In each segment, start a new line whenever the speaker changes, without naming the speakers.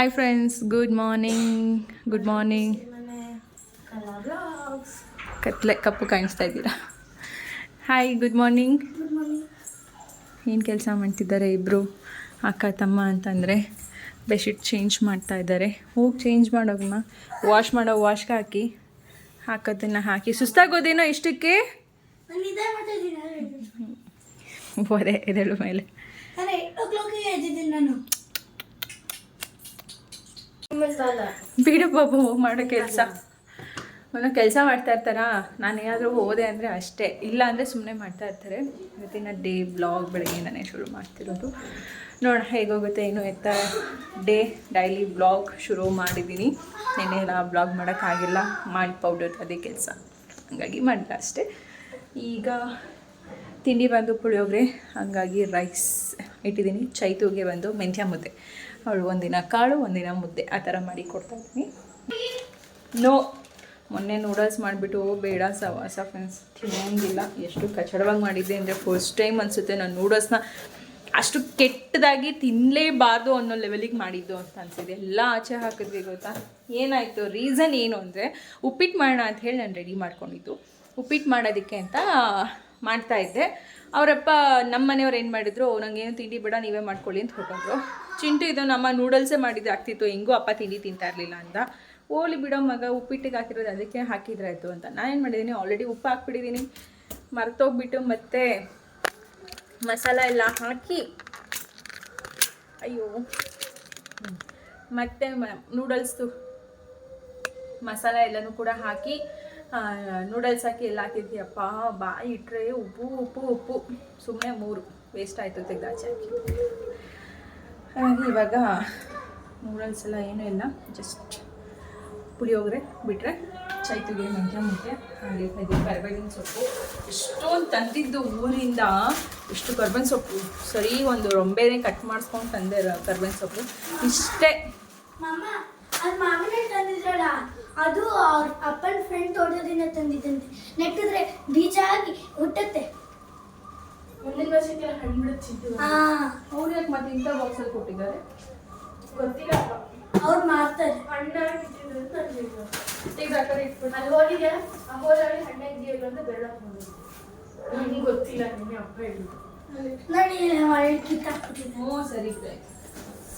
Hi friends good morning good morning ಕತ್ಲೆ ಕಪ್ಪು ಕಾಣಿಸ್ತಾ ಇದ್ದೀರಾ? ಹಾಯ್ ಗುಡ್ ಮಾರ್ನಿಂಗ್ ಏನು ಕೆಲಸ ಮಾಡ್ತಿದ್ದಾರೆ ಇಬ್ಬರು ಅಕ್ಕ ತಮ್ಮ ಅಂತಂದರೆ ಬೆಡ್ಶೀಟ್ ಚೇಂಜ್ ಮಾಡ್ತಾ ಇದ್ದಾರೆ. ಹೋಗಿ ಚೇಂಜ್ ಮಾಡೋಗಮ್ಮ ವಾಶ್ ಮಾಡೋ ವಾಶ್ಗೆ ಹಾಕಿ. ಹಾಕೋದನ್ನು ಹಾಕಿ. ಸುಸ್ತಾಗೋದೇನೋ ಇಷ್ಟಕ್ಕೆ? ಒರೆ ಎದಳು ಮೇಲೆ.
ನಾನು ಏಟ್ ಓ ಕ್ಲಾಕಿಗೆ ಎದ್ದಿದ್ದೀನಿ ನಾನು
ಬಿಡು ಬಾಬು, ಮಾಡೋ ಕೆಲಸ. ಅವನು ಕೆಲಸ ಮಾಡ್ತಾ ಇರ್ತಾರಾ? ನಾನು ಏನಾದರೂ ಹೋದೆ ಅಂದರೆ ಅಷ್ಟೇ. ಇಲ್ಲ ಅಂದರೆ ಸುಮ್ಮನೆ ಮಾಡ್ತಾ ಇರ್ತಾರೆ. ಇವತ್ತಿನ ಡೇ ಬ್ಲಾಗ್ ಬೆಳಗ್ಗೆಯಿಂದನೇ ಶುರು ಮಾಡ್ತಿರೋದು. ನೋಡೋಣ ಹೇಗೋಗುತ್ತೆ ಏನು ಎತ್ತ ಡೇ. ಡೈಲಿ ಬ್ಲಾಗ್ ಶುರು ಮಾಡಿದ್ದೀನಿ ನೆನ್ನೆ ಎಲ್ಲ ಬ್ಲಾಗ್ ಮಾಡೋಕ್ಕಾಗಿಲ್ಲ ಮಾಡಿ ಪೌಡರ್ ಅದೇ ಕೆಲಸ. ಹಾಗಾಗಿ ಮಾಡಿಲ್ಲ ಅಷ್ಟೇ. ಈಗ ತಿಂಡಿ ಬಂದು ಪುಳಿಯೋಗರೆ, ಹಾಗಾಗಿ ರೈಸ್ ಇಟ್ಟಿದ್ದೀನಿ ಚೈತುಗೆ ಬಂದು ಮೆಂತ್ಯ ಮುದ್ದೆ. ಅವಳು ಒಂದಿನ ಕಾಳು, ಒಂದಿನ ಮುದ್ದೆ. ಆ ಥರ ಮಾಡಿ ಕೊಡ್ತಾ ಇದ್ದೀನಿ. ನೋ, ಮೊನ್ನೆ ನೂಡಲ್ಸ್ ಮಾಡಿಬಿಟ್ಟು ಬೇಡ ಸವಾಸ ಫ್ರೆಂಡ್ಸ್ ತಿನ್ನೋಂಗಿಲ್ಲ. ಎಷ್ಟು ಕಚಡವಾಗಿ ಮಾಡಿದ್ದೆ ಅಂದರೆ ಫಸ್ಟ್ ಟೈಮ್ ಅನಿಸುತ್ತೆ ನಾನು ನೂಡಲ್ಸ್ನ ಅಷ್ಟು ಕೆಟ್ಟದಾಗಿ ತಿನ್ನಲೇಬಾರ್ದು ಅನ್ನೋ ಲೆವೆಲಿಗೆ ಮಾಡಿದ್ದು ಅಂತ ಅನಿಸಿದೆ. ಎಲ್ಲ ಆಚೆ ಹಾಕಿದ್ವಿ ಗೊತ್ತಾ? ಏನಾಯಿತು? ರೀಸನ್ ಏನು ಅಂದರೆ ಉಪ್ಪಿಟ್ಟು ಮಾಡೋಣ ಅಂತ ಹೇಳಿ ನಾನು ರೆಡಿ ಮಾಡ್ಕೊಂಡಿದ್ದು. ಉಪ್ಪಿಟ್ಟು ಮಾಡೋದಕ್ಕೆ ಅಂತ ಮಾಡ್ತಾ ಇದ್ದೆ. ಅವರಪ್ಪ ನಮ್ಮ ಮನೆಯವ್ರು ಏನು ಮಾಡಿದ್ರು ನಂಗೇನು ತಿಂಡಿ ಬೇಡ, ನೀವೇ ಮಾಡ್ಕೊಳ್ಳಿ ಅಂತ ಹೊರಟೋದ್ರು ಚಿಂಟು ಇದು ನಮ್ಮ ನೂಡಲ್ಸೇ ಮಾಡಿದ್ದು ಆಗ್ತಿತ್ತು, ಹೆಂಗೂ ಅಪ್ಪ ತಿಂಡಿ ತಿಂತಾ ಇರಲಿಲ್ಲ ಅಂತ. ಓಲಿ ಬಿಡೋ ಮಗ, ಉಪ್ಪಿಟ್ಟಿಗೆ ಹಾಕಿರೋದು ಅದಕ್ಕೆ ಹಾಕಿದ್ರಾಯ್ತು ಅಂತ. ನಾನೇನು ಮಾಡಿದ್ದೀನಿ ಆಲ್ರೆಡಿ ಉಪ್ಪು ಹಾಕ್ಬಿಟ್ಟಿದ್ದೀನಿ ಮರ್ತೋಗ್ಬಿಟ್ಟು ಮತ್ತೆ ಮಸಾಲ ಎಲ್ಲ ಹಾಕಿ, ಅಯ್ಯೋ. ಮತ್ತೆ ನೂಡಲ್ಸ್ದು ಮಸಾಲ ಎಲ್ಲನೂ ಕೂಡ ಹಾಕಿ ನೂಡಲ್ಸ್ ಹಾಕಿ ಎಲ್ಲ ಹಾಕಿದ್ಯಪ್ಪ. ಬಾಯಿ ಇಟ್ಟರೆ ಉಪ್ಪು ಉಪ್ಪು ಉಪ್ಪು. ಸುಮ್ಮನೆ ಮೂರು. ವೇಸ್ಟ್ ಆಯಿತು ತೆಗ್ದಾಚೆ ಹಾಕಿ. ಹಾಗಾಗಿ ಇವಾಗ ನೂಡಲ್ಸ್ ಎಲ್ಲ ಏನೂ ಇಲ್ಲ. ಜಸ್ಟ್ ಪುಳಿಯೋಗರೆ ಬಿಟ್ಟರೆ ಚೈತಿಗೆ ಮೆಂತ್ಯ ಮುಖ್ಯ ಹಾಗೆ ಇದು ಕರ್ಬೇವಿನ ಸೊಪ್ಪು. ಎಷ್ಟೊಂದು ತಂದಿದ್ದು ಊರಿಂದ ಇಷ್ಟು ಕರ್ಬೇವಿನ ಸೊಪ್ಪು. ಸರಿ, ಒಂದು ರೊಂಬೆನೇ ಕಟ್ ಮಾಡಿಸ್ಕೊಂಡು ತಂದೆ ಕರ್ಬೇವಿನ ಸೊಪ್ಪು. ಇಷ್ಟೇ.
ಅದು ಮಾವಿನ ತಂದಿದ್ರಲ್ಲ ಅದು ಅವ್ರ ಅಪ್ಪನ ಫ್ರೆಂಡ್ ತೋಟದಿಂದ ತಂದಿದ್ದಂತೆ. ನೆಟ್ಟಿದ್ರೆ ಬೀಜ ಆಗಿ ಹುಟ್ಟತ್ತೆ.
ಮುಂದಿನ ವರ್ಷಕ್ಕೆ ಹಣ್ಣು ಬಿಡುತ್ತಿದ್ದು
ಹಾ.
ಅವ್ರು ಯಾಕೆ ಮತ್ತೆ ಇಂಥ ಬಾಕ್ಸಲ್ಲಿ ಕೊಟ್ಟಿದ್ದಾರೆ?
ಗೊತ್ತಿಲ್ಲ
ಅವ್ರು ಮಾರ್ತಾರೆ.
ಹಣ್ಣಾಗಿ ಇಟ್ಟಿದ್ರು ಅಂತ ಅಂದಿದ್ರು
ಈಗ ಆ ಕಡೆ ಇಟ್ಬಿಟ್ಟು.
ಅಲ್ಲಿ ಹೋಗಿದ್ಯಾ ಆ ಹೋದಲ್ಲಿ ಹಣ್ಣ ಇದೆಯಲ್ಲ ಅಂತ ನನಗೆ ಗೊತ್ತಿಲ್ಲ ನಿನ್ನೆ ಅಪ್ಪ ಹೇಳಿದ್ರು.
ಕಿತ್ತಾಕ್ಬಿಟ್ಟಿದ್ದೆ
ಹ್ಞೂ ಸರಿ ಬಿಡಿ.
ಆಮೇಲೆ ನೆಟ್ಟಿದ್ರೆ ಬೀಜ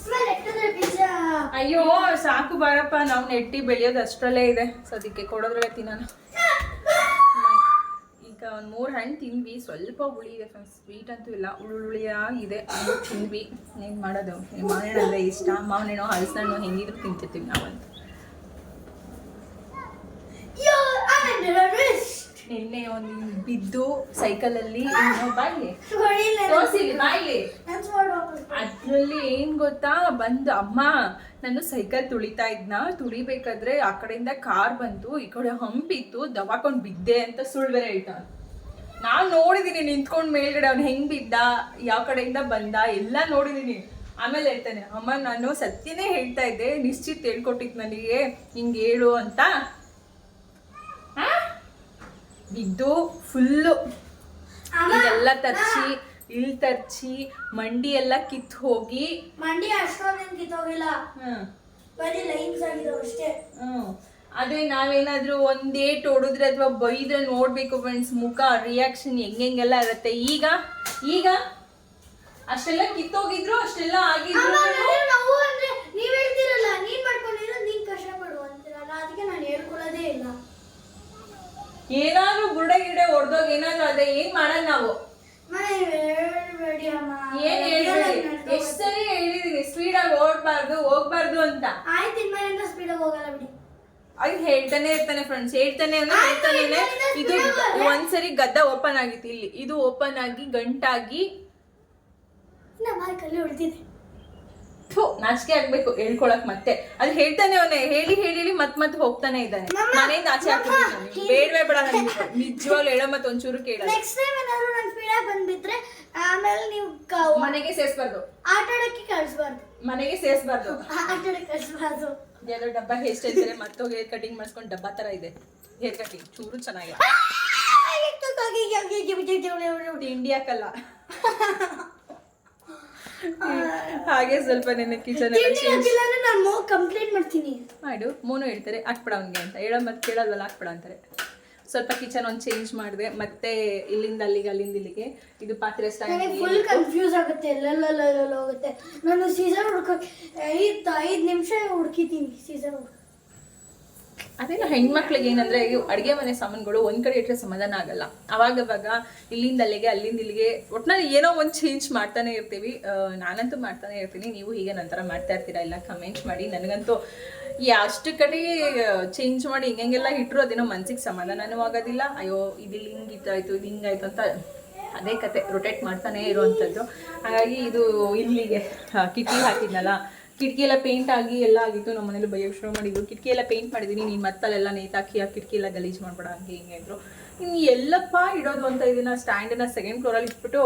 ಅಯ್ಯೋ, ಸಾಕು ಬಾರಪ್ಪ. ನಾವು ನೆಟ್ಟಿ ಬೆಳೆಯೋದು ಅಷ್ಟರಲ್ಲೇ ಇದೆ. ಸದ್ಯಕ್ಕೆ ಕೊಡೋದ್ರಲ್ಲೇ ತಿನ್ನೋಣ. ಈಗ ಒಂದು ಮೂರು ಹಣ್ಣು ತಿನ್ವಿ ಸ್ವಲ್ಪ ಹುಳಿ ಇದೆ ಫ್ರೆಂಡ್ಸ್ ಸ್ವೀಟ್ ಅಂತೂ ಇಲ್ಲ. ಉಳುಳಿಯಾಗಿದೆ ಅದು ತಿನ್ವಿ ಏನು ಮಾಡೋದು? ಮಾವಿನ ಅಂದರೆ ಇಷ್ಟ. ಮಾವಿನ ಹಣ್ಣು ಹಲಸಣ್ಣು ಹೆಂಗಿದ್ರು ತಿಂತಿರ್ತೀವಿ ನಾವಂತೂ
ಯೋ ಆಮೇಲೆ
ನಿನ್ನೆ ಒಂದು ಬಿದ್ದು ಸೈಕಲಲ್ಲಿ ಅಲ್ಲಿ ಬಾಯ್ಲಿ.
ನಾನು
ಅದ್ರಲ್ಲಿ ಏನ್ ಗೊತ್ತಾ? ಬಂದು ಅಮ್ಮ ನಾನು ಸೈಕಲ್ ತುಳಿತಾ ಇದ್ನ. ತುಳಿಬೇಕಾದ್ರೆ ಆ ಕಡೆಯಿಂದ ಕಾರ್ ಬಂತು ಈ ಕಡೆ ಹಂಪಿತ್ತು ದವಾಕೊಂಡ್ ಬಿದ್ದೆ ಅಂತ ಸುಳ್ಳು ಬೇರೆ ಹೇಳ್ತಾನ ನಾನ್ ನೋಡಿದೀನಿ ನಿಂತ್ಕೊಂಡ್ ಮೇಲ್ಗಡೆ ಅವ್ನು ಹೆಂಗ್ ಬಿದ್ದ ಯಾವ ಕಡೆಯಿಂದ ಬಂದ ಎಲ್ಲ ನೋಡಿದೀನಿ. ಆಮೇಲೆ ಹೇಳ್ತಾನೆ ಅಮ್ಮ ನಾನು ಸತ್ಯನೇ ಹೇಳ್ತಾ ಇದ್ದೆ ನಿಶ್ಚಿತ್ ಹೇಳ್ಕೊಟ್ಟಿದ್ ನನಗೆ ಹಿಂಗ್ ಹೇಳು ಅಂತ? ಬಿದ್ದು ಫುಲ್ಲು ಇದೆಲ್ಲ ತರ್ಚಿ ಇಲ್ ತರ್ಚಿ ಮಂಡಿ ಎಲ್ಲ ಕಿತ್ತು ಹೋಗಿ.
ಮಂಡಿ ಅಷ್ಟೊಂದೇನು ಕಿತ್ತೋಗಿಲ್ಲ
ಹ್ಮ್.
ಬರೀ ಲೈನ್ಸ್ ಆಗಿದೆ ಅಷ್ಟೇ.
ಹ್ಮ್. ಅದೇ ನಾವೇನಾದ್ರೂ ಒಂದೇಟ್ ಹೊಡಿದ್ರೆ ಅಥವಾ ಬೈದ್ರೆ ನೋಡ್ಬೇಕು ಫ್ರೆಂಡ್ಸ್ ಮುಖ ರಿಯಾಕ್ಷನ್ ಹೆಂಗೆಲ್ಲ ಇರುತ್ತೆ. ಈಗ ಈಗ ಅಷ್ಟೆಲ್ಲ ಕಿತ್ತೋಗಿದ್ರು ಅಷ್ಟೆಲ್ಲ ಆಗಿದ್ರು
ಅಂದ್ರೆ ನೀವ್ ಹೇಳ್ತಿರಲ್ಲ ನೀನ್ ಮಾಡ್ಕೊಂಡಿರೋ ನೀನ್ ಕಷ್ಟ ಪಡುವಂತೀರಲ್ಲ ಅದಕ್ಕೆ ನಾನು ಹೇಳ್ಕೊಳ್ಳೋದೇ ಇಲ್ಲ.
ಏನಾದ್ರೂ ಬುಡ ಗಿಡ ಹೊಡೆದೋಗ ಏನಾದ್ರೂ ಅದೇ ಏನ್ ಮಾಡಲ್ಲ ನಾವು? ಏನ್ ಹೇಳಿದ್ರಿ ಎಷ್ಟ್ ಸರಿ ಹೇಳಿದೀನಿ ಸ್ಪೀಡ್ ಆಗಿ ಓಡ್ಬಾರ್ದು ಹೋಗ್ಬಾರ್ದು ಅಂತ.
ಆಯ್ತು ಇನ್ಮೇಲಿಂದ ಸ್ಪೀಡ್ ಹೋಗಲ್ಲ ಬಿಡಿ.
ಅದ್ ಹೇಳ್ತಾನೆ ಇರ್ತಾನೆ ಫ್ರೆಂಡ್ಸ್ ಹೇಳ್ತಾನೆ ಅಂದ್ರೆ ಹೇಳ್ತಾನೆ ಇದು. ಒಂದ್ಸರಿ ಗದ್ದ ಓಪನ್ ಆಗಿತ್ತು ಇಲ್ಲಿ. ಇದು ಓಪನ್ ಆಗಿ ಗಂಟಾಗಿ
ನಮ್ಮ ಕಲ್ಲಿ ಹೊಡ್ದಿದೆ
ಥು ನಾಚಿಕೆ ಆಗ್ಬೇಕು ಹೇಳ್ಕೊಳಕ್ ಮತ್ತೆ ಅದು ಹೇಳ್ತಾನೆ ಅವನೇ ಹೇಳಿ ಹೇಳಿ ಮತ್ ಮತ್ ಹೋಗ್ತಾನೆ ಇದ್ದಾನೆ
ನಾನೇ
ಮನೆಯಿಂದ ಆಚೆ ಹಾಕಿದ್ದೀನಿ ಬೇಡವೇ ಬೇಡ ನಿಜವಾಗ್ಲು ಹೇಳೋ ಮತ್ತೆ ಒಂಚೂರು ಕೇಳ
ನೆಕ್ಸ್ಟ್ ಟೈಮ್ ಏನಾದ್ರು ನಾನು ಸ್ಪೀಡಾಗಿ ಬಂದ್ಬಿಟ್ರೆ ಆಮೇಲೆ ನೀವು
ಮನೆಗೆ ಸೇರ್ಸ್ಬಾರ್ದು
ಆಟ ಆಡಕ್ಕೆ ಕಳಿಸ್ಬಾರ್ದು
ಮನೆಗೆ ಸೇರ್ಸ್ಬಾರ್ದು
ಆಟ ಆಡಕ್ಕೆ ಕಳಿಸ್ಬಾರ್ದು
ಡಬ್ಬ ಹೇರ್ ಸ್ಟೈಲ್ ಬೇರೆ ಮತ್ತೋಗಿ ಹೇರ್ ಕಟಿಂಗ್ ಮಾಡ್ಕೊಂಡು ಡಬ್ಬ ತರ ಇದೆ ಹೇರ್ ಕಟಿಂಗ್ ಚೂರು ಚೆನ್ನಾಗಿದೆ ತಿಂಡಿ ಹಾಕಲ್ಲ
ಹಾಗೆ ಸ್ವಲ್ಪ ನೆನೆ ಕಿಚನ್
ನಾನು ಕಂಪ್ಲೇಂಟ್ ಮಾಡ್ತೀನಿ.
ಮಾಡು ಮೋನು ಹೇಳ್ತಾರೆ ಹಾಕ್ಬಿಡ ಅವನಿಗೆ ಅಂತ. ಹೇಳೋ ಮತ್ತೆ ಕೇಳಲ್ವಲ್ಲ ಹಾಕ್ಬಿಡ ಅಂತಾರೆ. ಸ್ವಲ್ಪ ಕಿಚನ್ ಒಂದು ಚೇಂಜ್ ಮಾಡಿದೆ ಮತ್ತೆ ಇಲ್ಲಿಂದ ಅಲ್ಲಿಗೆ ಅಲ್ಲಿಂದ ಇಲ್ಲಿಗೆ. ಇದು ಪಾತ್ರೆ ಸ್ಟ್ಯಾಂಡ್
ಫುಲ್ ಕನ್ಫ್ಯೂಸ್ ಆಗುತ್ತೆ ಹೋಗುತ್ತೆ. ನಾನು ಸೀಸನ್ ಹುಡ್ಕೋ ಐದು ಐದು ನಿಮಿಷ ಹುಡ್ಕಿತೀನಿ ಸೀಸನ್ ಹುಡ್ಕ
ಅದೇನು ಹೆಣ್ಮಕ್ಳಿಗೆ ಏನಂದ್ರೆ ಅಡಿಗೆ ಮನೆ ಸಾಮಾನುಗಳು ಒಂದ್ ಕಡೆ ಇಟ್ಟರೆ ಸಮಾಧಾನ ಆಗಲ್ಲ. ಅವಾಗವಾಗ ಅವಾಗ ಇಲ್ಲಿಂದ ಅಲ್ಲಿಗೆ, ಅಲ್ಲಿಂದ ಇಲ್ಲಿಗೆ ಒಟ್ನಲ್ಲಿ ಏನೋ ಒಂದು ಚೇಂಜ್ ಮಾಡ್ತಾನೆ ಇರ್ತೀವಿ. ನಾನಂತೂ ಮಾಡ್ತಾನೆ ಇರ್ತೀನಿ. ನೀವು ಹೀಗೆ ನಂತರ ಮಾಡ್ತಾ ಇರ್ತೀರಾ ಇಲ್ಲ ಕಮೆಂಟ್ ಮಾಡಿ. ನನಗಂತೂ ಅಷ್ಟು ಕಡೆ ಚೇಂಜ್ ಮಾಡಿ ಹಿಂಗೆಲ್ಲ ಇಟ್ಟರು ಅದೇನೋ ಮನ್ಸಿಗೆ ಸಮಾಧಾನನೂ ಆಗೋದಿಲ್ಲ. ಅಯ್ಯೋ, ಇದು ಹಿಂಗೆ ಇತ್ತಾಯ್ತು ಇದು ಹಿಂಗಾಯ್ತು ಅಂತ ಅದೇ ಕತೆ ರೊಟೇಟ್ ಮಾಡ್ತಾನೆ ಇರುವಂಥದ್ದು. ಹಾಗಾಗಿ ಇದು ಇಲ್ಲಿಗೆ ಕಿಟ್ಟಿ ಹಾಕಿದ್ನಲ್ಲ ಕಿಟಕಿ ಎಲ್ಲ ಪೇಂಟ್ ಆಗಿ ಎಲ್ಲ ಆಗಿತ್ತು. ನಮ್ಮ ಮನೇಲಿ ಬಯೋ ಶುರು ಮಾಡಿದ್ರು. ಕಿಟಕಿ ಎಲ್ಲ ಪೇಂಟ್ ಮಾಡಿದ್ದೀನಿ ನೀನು ಮತ್ತಲ್ಲೆಲ್ಲ ನೇತಾಕಿ ಆ ಕಿಟಕಿ ಎಲ್ಲ ಗಲೀಜು ಮಾಡ್ಬೇಡ ಹಂಗೆ ಹಿಂಗೆ ಅಂದರು. ಇನ್ನು ಎಲ್ಲಪ್ಪ ಇಡೋದು ಅಂತ ಇದನ್ನ ಸ್ಟ್ಯಾಂಡನ್ನು ಸೆಕೆಂಡ್ ಫ್ಲೋರಲ್ಲಿ ಇಟ್ಬಿಟ್ಟು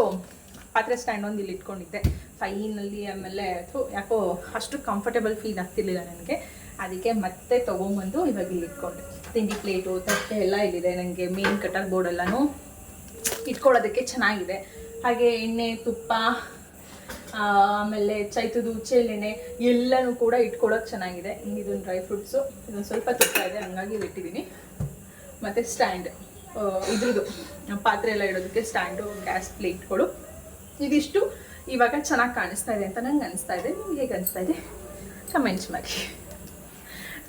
ಪಾತ್ರೆ ಸ್ಟ್ಯಾಂಡ್ ಒಂದು ಇಲ್ಲಿ ಇಟ್ಕೊಂಡಿದ್ದೆ. ಫೈನಲ್ಲಿ ಆಮೇಲೆ ಥೂ, ಯಾಕೋ ಅಷ್ಟು ಕಂಫರ್ಟೇಬಲ್ ಫೀಲ್ ಆಗ್ತಿರ್ಲಿಲ್ಲ ನನಗೆ. ಅದಕ್ಕೆ ಮತ್ತೆ ತೊಗೊಂಬಂದು ಇವಾಗ ಇಲ್ಲಿ ಇಟ್ಕೊಂಡೆ. ತಿಂಡಿ ಪ್ಲೇಟು ತಟ್ಟೆ ಎಲ್ಲ ಇಲ್ಲಿದೆ. ನನಗೆ ಮೇನ್ ಕಟರ್ ಬೋರ್ಡ್ ಎಲ್ಲನೂ ಇಟ್ಕೊಳ್ಳೋದಕ್ಕೆ ಚೆನ್ನಾಗಿದೆ. ಹಾಗೆ ಎಣ್ಣೆ, ತುಪ್ಪ ಆಮೇಲೆ ಚೈತದ ಉಚ್ಚೆಲೆಣ್ಣೆ ಎಲ್ಲನೂ ಕೂಡ ಇಟ್ಕೊಳ್ಳೋಕೆ ಚೆನ್ನಾಗಿದೆ. ಇದೊಂದು ಡ್ರೈ ಫ್ರೂಟ್ಸು ಇದೊಂದು ಸ್ವಲ್ಪ ತುಪ್ಪ ಇದೆ, ಹಂಗಾಗಿ ಇಟ್ಟಿದ್ದೀನಿ ಮತ್ತು ಸ್ಟ್ಯಾಂಡ್ ಇದ್ರದ್ದು, ಪಾತ್ರೆ ಎಲ್ಲ ಇಡೋದಕ್ಕೆ ಸ್ಟ್ಯಾಂಡು ಗ್ಯಾಸ್ ಪ್ಲೇಟ್ಗಳು ಇದಿಷ್ಟು ಇವಾಗ ಚೆನ್ನಾಗಿ ಕಾಣಿಸ್ತಾ ಇದೆ ಅಂತ ನಂಗೆ ಅನಿಸ್ತಾ ಇದೆ. ನಿಮ್ಗೆ ಹೇಗೆ ಅನಿಸ್ತಾ ಇದೆ? ಕಮೆಂಟ್ಸ್ ಮಾಡಿ.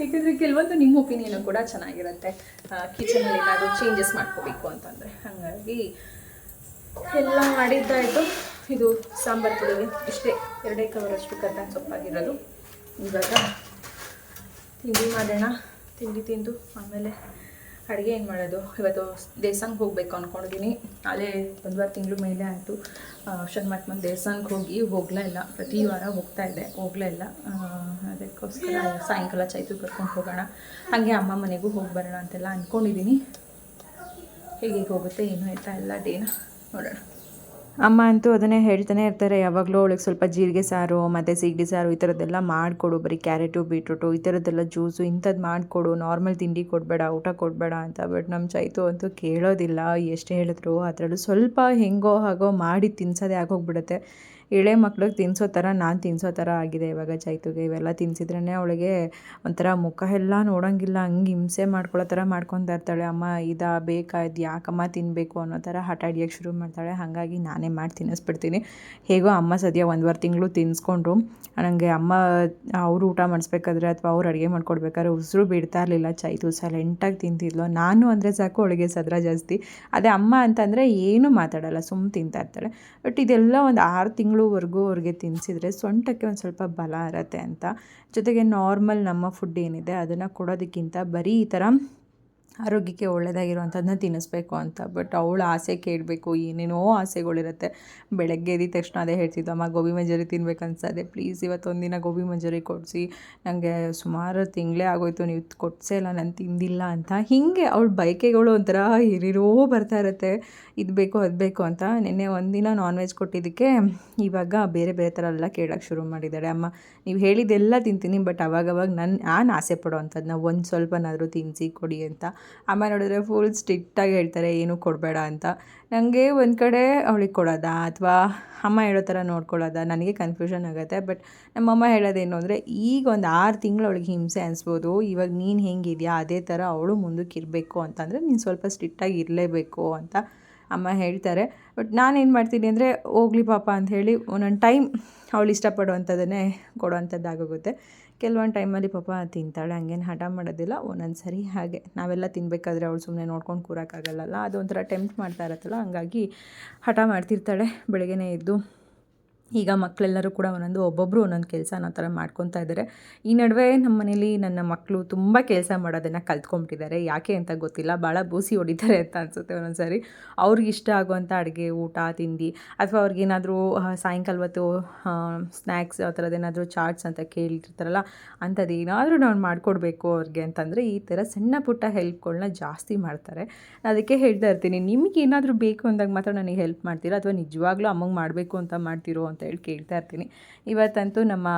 ಯಾಕೆಂದರೆ ಕೆಲವೊಂದು ನಿಮ್ಮ ಒಪಿನಿಯನು ಕೂಡ ಚೆನ್ನಾಗಿರುತ್ತೆ. ಕಿಚನಲ್ಲಿ ಏನಾದರೂ ಚೇಂಜಸ್ ಮಾಡ್ಕೋಬೇಕು ಅಂತಂದರೆ. ಹಾಗಾಗಿ ಎಲ್ಲ ಮಾಡಿದ್ದಾಯಿತು. ಇದು ಸಾಂಬಾರು ಪುಡಿಗೆ ಇಷ್ಟೇ. ಎರಡೇ ಕವರಷ್ಟು ಕರ್ಬೇವಿನ ಸೊಪ್ಪಾಗಿರೋದು. ಇವಾಗ ತಿಂಡಿ ಮಾಡೋಣ. ತಿಂಡಿ ತಿಂದು ಆಮೇಲೆ ಅಡುಗೆ ಏನು ಮಾಡೋದು? ಇವತ್ತು ದೇವಸ್ಥಾನಕ್ಕೆ ಹೋಗಬೇಕು ಅಂದ್ಕೊಂಡಿದ್ದೀನಿ ಅಲ್ಲೇ ಒಂದು ತಿಂಗಳು ಮೇಲೆ ಆಯಿತು. ಶನ್ಮಾತ್ಮನ ದೇವಸ್ಥಾನಕ್ಕೆ ಹೋಗಿ ಹೋಗಲೇ ಇಲ್ಲ. ಪ್ರತಿ ವಾರ ಹೋಗ್ತಾ ಇದ್ದೆ ಹೋಗಲೇ ಇಲ್ಲ. ಅದಕ್ಕೋಸ್ಕರ ಸಾಯಂಕಾಲ ಚೈತು ಕರ್ಕೊಂಡು ಹೋಗೋಣ. ಹಾಗೆ ಅಮ್ಮ ಮನೆಗೂ ಹೋಗಿ ಬರೋಣ ಅಂತೆಲ್ಲ ಅಂದ್ಕೊಂಡಿದ್ದೀನಿ ಹೇಗೆ ಹೋಗುತ್ತೆ, ಏನು ಆಯ್ತಾ ಎಲ್ಲ ಡೇನ ನೋಡೋಣ.
ಅಮ್ಮ ಅಂತೂ ಅದನ್ನೇ ಹೇಳ್ತಾನೆ ಇರ್ತಾರೆ, ಯಾವಾಗಲೂ ಅವಳಿಗೆ ಸ್ವಲ್ಪ ಜೀರಿಗೆ ಸಾರು, ಮತ್ತು ಸಿಗಡಿ ಸಾರು ಈ ಥರದ್ದೆಲ್ಲ ಮಾಡಿಕೊಡು, ಬರೀ ಕ್ಯಾರೆಟು, ಬೀಟ್ರೂಟು, ಈ ಥರದ್ದೆಲ್ಲ ಜ್ಯೂಸು, ಇಂಥದ್ದು ಮಾಡಿಕೊಡು, ನಾರ್ಮಲ್ ತಿಂಡಿ ಕೊಡಬೇಡ, ಊಟ ಕೊಡಬೇಡ ಅಂತ ಬಟ್ ನಮ್ಮ ಚೈತು ಅಂತೂ ಕೇಳೋದಿಲ್ಲ, ಎಷ್ಟು ಹೇಳಿದ್ರು, ಅದರಲ್ಲೂ ಸ್ವಲ್ಪ ಹೆಂಗೋ ಹಾಗೋ ಮಾಡಿ ತಿನ್ಸೋದೇ ಆಗೋಗ್ಬಿಡುತ್ತೆ. ಎಳೆ ಮಕ್ಳಿಗೆ ತಿನ್ಸೋ ಥರ ನಾನು ತಿನ್ಸೋ ಥರ ಆಗಿದೆ ಇವಾಗ ಚೈತುಗೆ. ಇವೆಲ್ಲ ತಿನ್ಸಿದ್ರೇ ಅವಳಿಗೆ ಒಂಥರ ಮುಖ ಎಲ್ಲ ನೋಡೋಂಗಿಲ್ಲ, ಹಂಗೆ ಹಿಂಸೆ ಮಾಡ್ಕೊಳ್ಳೋ ಥರ ಮಾಡ್ಕೊತಾ ಇರ್ತಾಳೆ. ಅಮ್ಮ, ಇದಾ ಬೇಕಾ? ಇದು ಯಾಕಮ್ಮ ತಿನ್ನಬೇಕು ಅನ್ನೋ ಥರ ಹಠ ಹಿಡಿಯೋಕ್ಕೆ ಶುರು ಮಾಡ್ತಾಳೆ. ಹಾಗಾಗಿ ನಾನೇ ಮಾಡಿ ತಿನ್ನಿಸ್ಬಿಡ್ತೀನಿ. ಹೇಗೋ ಅಮ್ಮ ಸದ್ಯ ಒಂದುವರೆ ತಿಂಗಳು ತಿನ್ನಿಸ್ಕೊಂಡ್ರು ನನಗೆ ಅಮ್ಮ, ಅವರು ಊಟ ಮಾಡಿಸ್ಬೇಕಾದ್ರೆ ಅಥವಾ ಅವ್ರು ಅಡುಗೆ ಮಾಡ್ಕೊಡ್ಬೇಕಾದ್ರೆ ಉಸಿರು ಬಿಡ್ತಾ ಇರಲಿಲ್ಲ. ಚೈತು ಸೈಲೆಂಟಾಗಿ ತಿಂತಿದ್ಲು. ನಾನು ಅಂದರೆ ಸಾಕು ಅವಳಿಗೆ ಸದ್ರ ಜಾಸ್ತಿ. ಅದೇ ಅಮ್ಮ ಅಂತಂದರೆ ಏನೂ ಮಾತಾಡಲ್ಲ ಸುಮ್ಮನೆ ತಿಂತಾ ಇರ್ತಾಳೆ. ಬಟ್ ಇದೆಲ್ಲ ಒಂದು ಆರು ತಿಂಗಳವರೆಗೂ ಅವ್ರಿಗೆ ತಿನ್ನಿಸಿದ್ರೆ ಸೊಂಟಕ್ಕೆ ಒಂದು ಸ್ವಲ್ಪ ಬಲ ಇರತ್ತೆ ಅಂತ. ಜೊತೆಗೆ ನಾರ್ಮಲ್ ನಮ್ಮ ಫುಡ್ ಏನಿದೆ ಅದನ್ನು ಕೊಡೋದಕ್ಕಿಂತ ಬರೀ ಈ ಥರ ಆರೋಗ್ಯಕ್ಕೆ ಒಳ್ಳೆಯದಾಗಿರುವಂಥದ್ದನ್ನ ತಿನ್ನಿಸ್ಬೇಕು ಅಂತ. ಬಟ್ ಅವಳು ಆಸೆ ಕೇಳಬೇಕು, ಏನೇನೋ ಆಸೆಗಳಿರುತ್ತೆ. ಬೆಳಗ್ಗೆ ಎದ್ದ ತಕ್ಷಣ ಅದೇ ಹೇಳ್ತಿದ್ದು ಅಮ್ಮ, ಗೋಬಿ ಮಂಜೂರಿ ತಿನ್ಬೇಕು ಅನ್ಸದೆ ಪ್ಲೀಸ್ ಇವತ್ತೊಂದಿನ ಗೋಬಿ ಮಂಜೂರಿ ಕೊಡಿಸಿ. ನನಗೆ ಸುಮಾರು ತಿಂಗಳೇ ಆಗೋಯ್ತು, ನೀವು ಕೊಡಿಸೇ ಇಲ್ಲ, ನಾನು ತಿಂದಿಲ್ಲ ಅಂತ. ಹೀಗೆ ಅವಳು ಬಯಕೆಗಳು ಒಂಥರ ಹಿರಿರೋ ಬರ್ತಾ ಇರುತ್ತೆ. ಇದು ಬೇಕು, ಅದು ಬೇಕು ಅಂತ. ನಿನ್ನೆ ಒಂದಿನ ನಾನ್ ವೆಜ್ ಕೊಟ್ಟಿದ್ದಕ್ಕೆ ಇವಾಗ ಬೇರೆ ಬೇರೆ ಥರ ಎಲ್ಲ ಕೇಳೋಕ್ಕೆ ಶುರು ಮಾಡಿದ್ದಾಳೆ ಅಮ್ಮ, ನೀವು ಹೇಳಿದ್ದೆಲ್ಲ ತಿಂತೀನಿ ಬಟ್ ಅವಾಗವಾಗ ನನ್ನ ನಾನು ಆಸೆ ಪಡೋ ಅಂಥದ್ದನ್ನ ಒಂದು ಸ್ವಲ್ಪನಾದರೂ ತಿನ್ನಿಸಿ ಕೊಡಿ ಅಂತ. ಅಮ್ಮ ನೋಡಿದ್ರೆ ಫುಲ್ ಸ್ಟ್ರಿಕ್ಟಾಗಿ ಹೇಳ್ತಾರೆ, ಏನೂ ಕೊಡಬೇಡ ಅಂತ. ನನಗೆ ಒಂದು ಕಡೆ ಅವಳಿಗೆ ಕೊಡೋದಾ ಅಥವಾ ಅಮ್ಮ ಹೇಳೋ ಥರ ನೋಡ್ಕೊಳ್ಳೋದಾ? ನನಗೆ ಕನ್ಫ್ಯೂಷನ್ ಆಗುತ್ತೆ. ಬಟ್ ನಮ್ಮಮ್ಮ ಹೇಳೋದೇನು ಅಂದರೆ, ಈಗ ಒಂದು ಆರು ತಿಂಗಳು ಅವಳಿಗೆ ಹಿಂಸೆ ಅನಿಸ್ಬೋದು. ಇವಾಗ ನೀನು ಹೆಂಗಿದೆಯಾ? ಅದೇ ಥರ ಅವಳು ಮುಂದಕ್ಕೆ ಇರಬೇಕು ಅಂತಂದರೆ ನೀನು ಸ್ವಲ್ಪ ಸ್ಟ್ರಿಕ್ಟಾಗಿ ಇರಲೇಬೇಕು ಅಂತ. ಅಮ್ಮ ಹೇಳ್ತಾರೆ. ಬಟ್ ನಾನೇನು ಮಾಡ್ತೀನಿ ಅಂದರೆ, ಹೋಗ್ಲಿ ಪಾಪ ಅಂತ ಹೇಳಿ ಒಂದೊಂದು ಟೈಮ್ ಅವಳು ಇಷ್ಟಪಡುವಂಥದ್ದನ್ನೇ ಕೊಡುವಂಥದ್ದಾಗೋಗುತ್ತೆ. ಕೆಲವೊಂದು ಟೈಮಲ್ಲಿ ಪಾಪ ತಿಂತಾಳೆ, ಹಂಗೇನು ಹಠ ಮಾಡೋದಿಲ್ಲ. ಒಂದೊಂದು ಸರಿ ಹಾಗೆ. ನಾವೆಲ್ಲ ತಿನ್ನಬೇಕಾದ್ರೆ ಅವಳು ಸುಮ್ಮನೆ ನೋಡ್ಕೊಂಡು ಕೂರೋಕ್ಕಾಗಲ್ಲಲ್ಲ. ಅದೊಂಥರ ಟೆಂಪ್ಟ್ ಮಾಡ್ತಾ ಇರತ್ತಲ್ಲ, ಹಂಗಾಗಿ ಹಠ ಮಾಡ್ತಿರ್ತಾಳೆ. ಬೆಳಗ್ಗೆನೇ ಎದ್ದು ಈಗ ಮಕ್ಕಳೆಲ್ಲರೂ ಕೂಡ ಒಂದೊಂದು ಒಬ್ಬೊಬ್ಬರು ಒಂದೊಂದು ಕೆಲಸ ಅನ್ನೋ ಥರ ಮಾಡ್ಕೊತಾ ಇದ್ದಾರೆ. ಈ ನಡುವೆ ನಮ್ಮ ಮನೇಲಿ ನನ್ನ ಮಕ್ಕಳು ತುಂಬ ಕೆಲಸ ಮಾಡೋದನ್ನು ಕಲ್ತ್ಕೊಂಬಿಟ್ಟಿದ್ದಾರೆ. ಯಾಕೆ ಅಂತ ಗೊತ್ತಿಲ್ಲ. ಭಾಳ ಬೂಸಿ ಹೊಡಿತಾರೆ ಅಂತ ಅನಿಸುತ್ತೆ ಒಂದೊಂದು ಸಾರಿ ಅವ್ರಿಗೆ ಇಷ್ಟ ಆಗುವಂಥ ಅಡುಗೆ, ಊಟ, ತಿಂಡಿ ಅಥವಾ ಅವ್ರಿಗೇನಾದರೂ ಸಾಯಂಕಾಲ ಹೊತ್ತು ಸ್ನ್ಯಾಕ್ಸ್ ಆ ಥರದ್ದೇನಾದರೂ ಚಾಟ್ಸ್ ಅಂತ ಕೇಳಿರ್ತಾರಲ್ಲ, ಅಂಥದ್ದು ಏನಾದರೂ ನಾನು ಮಾಡಿಕೊಡ್ಬೇಕು ಅವ್ರಿಗೆ ಅಂತಂದರೆ ಈ ಥರ ಸಣ್ಣ ಪುಟ್ಟ ಹೆಲ್ಪ್ಗಳನ್ನ ಜಾಸ್ತಿ ಮಾಡ್ತಾರೆ. ಅದಕ್ಕೆ ಹೇಳ್ತಾ ಇರ್ತೀನಿ. ನಿಮಗೆ ಏನಾದರೂ ಬೇಕು ಅಂದಾಗ ಮಾತ್ರ ನನಗೆ ಹೆಲ್ಪ್ ಮಾಡ್ತೀರಾ? ಅಥವಾ ನಿಜವಾಗ್ಲೂ ಅಮ್ಮಂಗೆ ಮಾಡಬೇಕು ಅಂತ ಮಾಡ್ತಿರೋ ಹೇಳಿ ಕೇಳ್ತಾ ಇರ್ತೀನಿ. ಇವತ್ತಂತೂ ನಮ್ಮ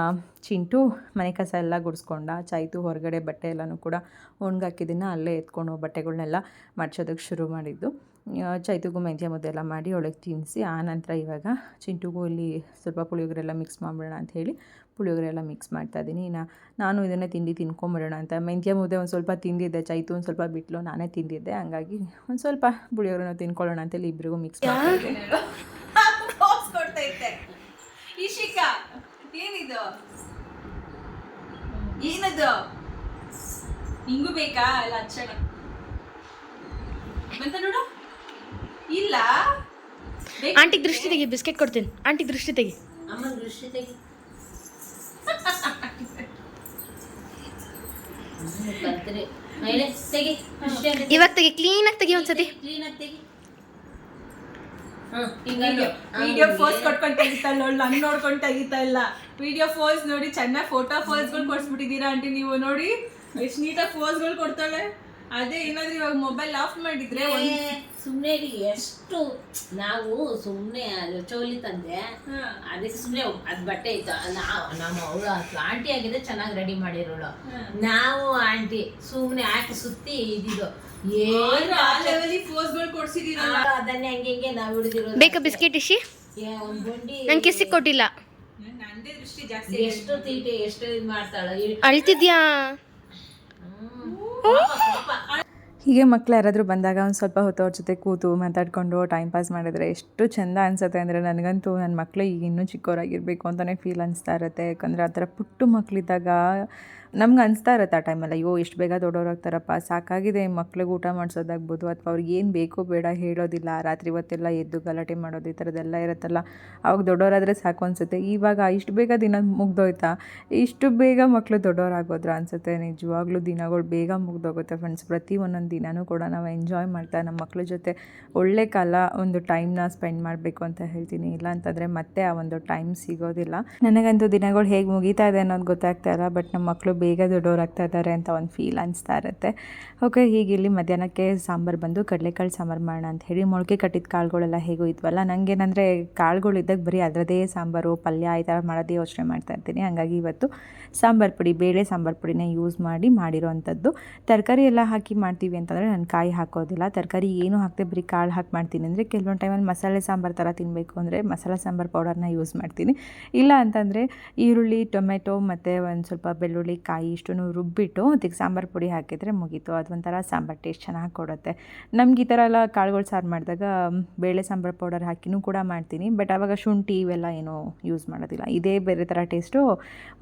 ಚಿಂಟು ಮನೆ ಕಸ ಎಲ್ಲ ಗುಡಿಸ್ಕೊಂಡ, ಚಾಯ್ತು ಹೊರಗಡೆ ಬಟ್ಟೆ ಎಲ್ಲನೂ ಕೂಡ ಒಣಗಾಕಿದ್ದನ್ನು ಅಲ್ಲೇ ಎತ್ಕೊಂಡು ಬಟ್ಟೆಗಳನ್ನೆಲ್ಲ ಮಡ್ಸೋದಕ್ಕೆ ಶುರು ಮಾಡಿದ್ದು. ಚೈತುಗೂ ಮೆಂತ್ಯ ಮುದ್ದೆ ಎಲ್ಲ ಮಾಡಿ ಒಳಗೆ ತಿನ್ನಿಸಿ ಆನಂತರ ಇವಾಗ ಚಿಂಟುಗೂ ಇಲ್ಲಿ ಸ್ವಲ್ಪ ಪುಳಿಯೋಗರೆ ಎಲ್ಲ ಮಿಕ್ಸ್ ಮಾಡಿಬಿಡೋಣ ಅಂತ ಹೇಳಿ ಪುಳಿಯೋಗರೆ ಎಲ್ಲ ಮಿಕ್ಸ್ ಮಾಡ್ತಾ ಇದ್ದೀನಿ. ಇನ್ನು ನಾನು ಇದನ್ನು ತಿಂಡಿ ತಿನ್ಕೊಂಬಿಡೋಣ ಅಂತ. ಮೆಂತ್ಯ ಮುದ್ದೆ ಒಂದು ಸ್ವಲ್ಪ ತಿಂದಿದ್ದೆ ಚೈತು ಒಂದು ಸ್ವಲ್ಪ ಬಿಟ್ಲು, ನಾನೇ ತಿಂದಿದ್ದೆ. ಹಂಗಾಗಿ ಒಂದು ಸ್ವಲ್ಪ ಪುಳಿಯೋಗರೆನ ತಿನ್ಕೊಳ್ಳೋಣ ಅಂತೇಳಿ ಇಬ್ಬರಿಗೂ ಮಿಕ್ಸ್ ಮಾಡ್ತಾ ಏನಿದು? ಏನದು? ಹಿಂಗೂ ಬೇಕಾ? ಅಲ್ಲ ಅಚ್ಚಣ ಬಂತ ನೋಡು. ಇಲ್ಲ.
ಆಂಟಿ ದೃಷ್ಟಿ ತೆಗಿ ಬಿಸ್ಕೆಟ್ ಕೊಡ್ತೀನಿ. ಆಂಟಿ ದೃಷ್ಟಿ ತೆಗಿ.
ಅಮ್ಮ ದೃಷ್ಟಿ ತೆಗಿ.
ಇವತ್ತಿಗೆ ಕ್ಲೀನಾಗಿ ತೆಗಿ. ಒಂದ್ಸತಿ.
ಕ್ಲೀನಾಗಿ ತೆಗಿ.
ವಿಡಿಯೋ ಫೋಸ್ ಕೊಟ್ಕೊಂಡು ತೆಗಿತಾ ಇಲ್ಲ ನನ್ ನೋಡ್ಕೊಂಡು ತೆಗಿತಾ ಇಲ್ಲ. ವಿಡಿಯೋ ಫೋಸ್ ನೋಡಿ ಚೆನ್ನಾಗಿ ಫೋಟೋ ಫೋಸ್ಗಳು ಕೊಡ್ಸ್ಬಿಟ್ಟಿದ್ದೀರಾ ಆಂಟಿ ನೀವು ನೋಡಿ. ಎಷ್ಟು ನೀಟಾಗಿ ಫೋಸ್ಗಳು ಕೊಡ್ತಾಳೆ. ಅದೇ ಏನಾದ್ರೂ ಇವಾಗ ಮೊಬೈಲ್ ಆಫ್ ಮಾಡಿದ್ರೆ ಸುಮ್ನೆ
ಸುಮ್ಮನೆ ಎಷ್ಟು ನಾವು ಸುಮ್ಮನೆ ಚೋಲಿ ತಂದೆ. ಅದಕ್ಕೆ ಸುಮ್ಮನೆ ಅದ್ ಬಟ್ಟೆ ಇತ್ತು. ನಮ್ಮ ಅವಳು ಆಂಟಿ ಆಗಿದೆ ಚೆನ್ನಾಗಿ ರೆಡಿ ಮಾಡಿರೋಳು. ನಾವು ಆಂಟಿ ಸುಮ್ಮನೆ ಆಟ ಸುತ್ತಿ ಇದಿದ್ದು. ಅದನ್ನೇ ಹಂಗೆ ಹಿಂಗೆ ನಾವು ಹಿಡಿದಿರೋದು
ಬೇಕಾ ಬಿಸ್ಕೆಟ್ ಇಶಿ?
ಏ, ಒಂದ್ ಗುಂಡಿ
ನಂಗೆ ಕಿಸಿ ಕೊಟ್ಟಿಲ್ಲ.
ನಂದೇ ದೃಷ್ಟಿ ಜಾಸ್ತಿ
ಎಷ್ಟು ತೀಟೆ ಎಷ್ಟು ಇದು ಮಾಡ್ತಾಳೆ?
ಅಳ್ತಿದ್ಯಾ?
ಹೀಗೆ ಮಕ್ಳು ಯಾರಾದರೂ ಬಂದಾಗ ಒಂದು ಸ್ವಲ್ಪ ಹೊತ್ತು ಅವ್ರ ಜೊತೆ ಕೂತು ಮಾತಾಡ್ಕೊಂಡು ಟೈಮ್ ಪಾಸ್ ಮಾಡಿದ್ರೆ ಎಷ್ಟು ಚೆಂದ ಅನಿಸುತ್ತೆ ಅಂದರೆ ನನಗಂತೂ ನನ್ನ ಮಕ್ಕಳು ಈಗ ಇನ್ನೂ ಚಿಕ್ಕವರಾಗಿರಬೇಕು ಅಂತಲೇ ಫೀಲ್ ಅನಿಸ್ತಾ ಇರುತ್ತೆ. ಯಾಕಂದರೆ ಆ ಥರ ಪುಟ್ಟು ಮಕ್ಕಳಿದ್ದಾಗ ನಮ್ಗೆ ಅನಿಸ್ತಾ ಇರುತ್ತೆ ಆ ಟೈಮಲ್ಲಿ ಅಯ್ಯೋ ಎಷ್ಟು ಬೇಗ ದೊಡ್ಡವರಾಗ್ತಾರಪ್ಪ, ಸಾಕಾಗಿದೆ, ಮಕ್ಳಿಗೆ ಊಟ ಮಾಡಿಸೋದಾಗ್ಬೋದು ಅಥವಾ ಅವ್ರಿಗೆ ಏನು ಬೇಕೋ ಬೇಡ, ಹೇಳೋದಿಲ್ಲ, ರಾತ್ರಿ ಹೊತ್ತೆಲ್ಲ ಎದ್ದು ಗಲಾಟೆ ಮಾಡೋದು, ಈ ಥರದ್ದೆಲ್ಲ ಇರುತ್ತಲ್ಲ, ಅವಾಗ ದೊಡ್ಡವರಾದರೆ ಸಾಕು ಅನಿಸುತ್ತೆ. ಇವಾಗ ಇಷ್ಟು ಬೇಗ ದಿನ ಮುಗ್ದೋಯ್ತಾ? ಇಷ್ಟು ಬೇಗ ಮಕ್ಕಳು ದೊಡ್ಡವರಾಗೋದ್ರ ಅನಿಸುತ್ತೆ, ನಿಜವಾಗ್ಲೂ ದಿನಗಳು ಬೇಗ ಮುಗ್ದೋಗುತ್ತೆ ಫ್ರೆಂಡ್ಸ್ ಪ್ರತಿ ಒಂದೊಂದು ದಿನವೂ ಕೂಡ ನಾವು ಎಂಜಾಯ್ ಮಾಡ್ತಾ ನಮ್ಮ ಮಕ್ಕಳ ಜೊತೆ ಒಳ್ಳೆ ಕಾಲ ಒಂದು ಟೈಮ್ನ ಸ್ಪೆಂಡ್ ಮಾಡಬೇಕು ಅಂತ ಹೇಳ್ತೀನಿ. ಇಲ್ಲ ಅಂತಂದರೆ ಮತ್ತೆ ಆ ಒಂದು ಟೈಮ್ ಸಿಗೋದಿಲ್ಲ. ನನಗಂತೂ ದಿನಗಳು ಹೇಗೆ ಮುಗೀತಾ ಇದೆ ಅನ್ನೋದು ಗೊತ್ತಾಗ್ತಾ ಇಲ್ಲ ಬಟ್ ನಮ್ಮ ಮಕ್ಕಳು ಬೇಗ ದೊಡ್ಡವರಾಗ್ತಾ ಇದ್ದಾರೆ ಅಂತ ಒಂದು ಫೀಲ್ ಅನಿಸ್ತಾ ಇರುತ್ತೆ. ಓಕೆ ಹೀಗೆ ಇಲ್ಲಿ ಮಧ್ಯಾಹ್ನಕ್ಕೆ ಸಾಂಬಾರು ಬಂದು ಕಡಲೆಕಾಳು ಸಾಂಬಾರು ಮಾಡೋಣ ಅಂತ ಹೇಳಿ ಮೊಳಕೆ ಕಟ್ಟಿದ ಕಾಳುಗಳೆಲ್ಲ ಹೇಗೋ ಇದ್ವಲ್ಲ ನನಗೇನಂದರೆ ಕಾಳುಗಳಿದ್ದಾಗ ಬರೀ ಅದರದೇ ಸಾಂಬಾರು, ಪಲ್ಯ ಈ ಥರ ಮಾಡೋದೇ ಯೋಚನೆ ಮಾಡ್ತಾ ಇರ್ತೀನಿ. ಹಾಗಾಗಿ ಇವತ್ತು ಸಾಂಬಾರು ಪುಡಿ, ಬೇಳೆ ಸಾಂಬಾರು ಪುಡಿನೇ ಯೂಸ್ ಮಾಡಿ ಮಾಡಿರೋವಂಥದ್ದು ತರಕಾರಿ ಎಲ್ಲ ಹಾಕಿ ಮಾಡ್ತೀವಿ ಅಂತಂದರೆ ನಾನು ಕಾಯಿ ಹಾಕೋದಿಲ್ಲ. ತರಕಾರಿ ಏನು ಹಾಕದೆ ಬರೀ ಕಾಳು ಹಾಕಿ ಮಾಡ್ತೀನಿ ಅಂದರೆ ಕೆಲವೊಂದು ಟೈಮಲ್ಲಿ ಮಸಾಲೆ ಸಾಂಬಾರು ಥರ ತಿನ್ನಬೇಕು ಅಂದರೆ ಮಸಾಲೆ ಸಾಂಬಾರು ಪೌಡರ್ನ ಯೂಸ್ ಮಾಡ್ತೀನಿ. ಇಲ್ಲ ಅಂತಂದರೆ ಈರುಳ್ಳಿ ಟೊಮೆಟೊ ಮತ್ತು ಒಂದು ಸ್ವಲ್ಪ ಬೆಳ್ಳುಳ್ಳಿ ಕಾಯಿ ಇಷ್ಟನ್ನು ರುಬ್ಬಿಟ್ಟು ಅದಕ್ಕೆ ಸಾಂಬಾರು ಪುಡಿ ಹಾಕಿದರೆ ಮುಗೀತು. ಅದೊಂಥರ ಸಾಂಬಾರು ಟೇಸ್ಟ್ ಚೆನ್ನಾಗಿ ಕೊಡುತ್ತೆ. ನಮ್ಗೆ ಈ ಥರ ಎಲ್ಲ ಕಾಳುಗಳು ಸಾರು ಮಾಡಿದಾಗ ಬೇಳೆ ಸಾಂಬಾರು ಪೌಡರ್ ಹಾಕಿನೂ ಕೂಡ ಮಾಡ್ತೀನಿ. ಬಟ್ ಆವಾಗ ಶುಂಠಿ ಇವೆಲ್ಲ ಏನೂ ಯೂಸ್ ಮಾಡೋದಿಲ್ಲ. ಇದೇ ಬೇರೆ ಥರ ಟೇಸ್ಟು,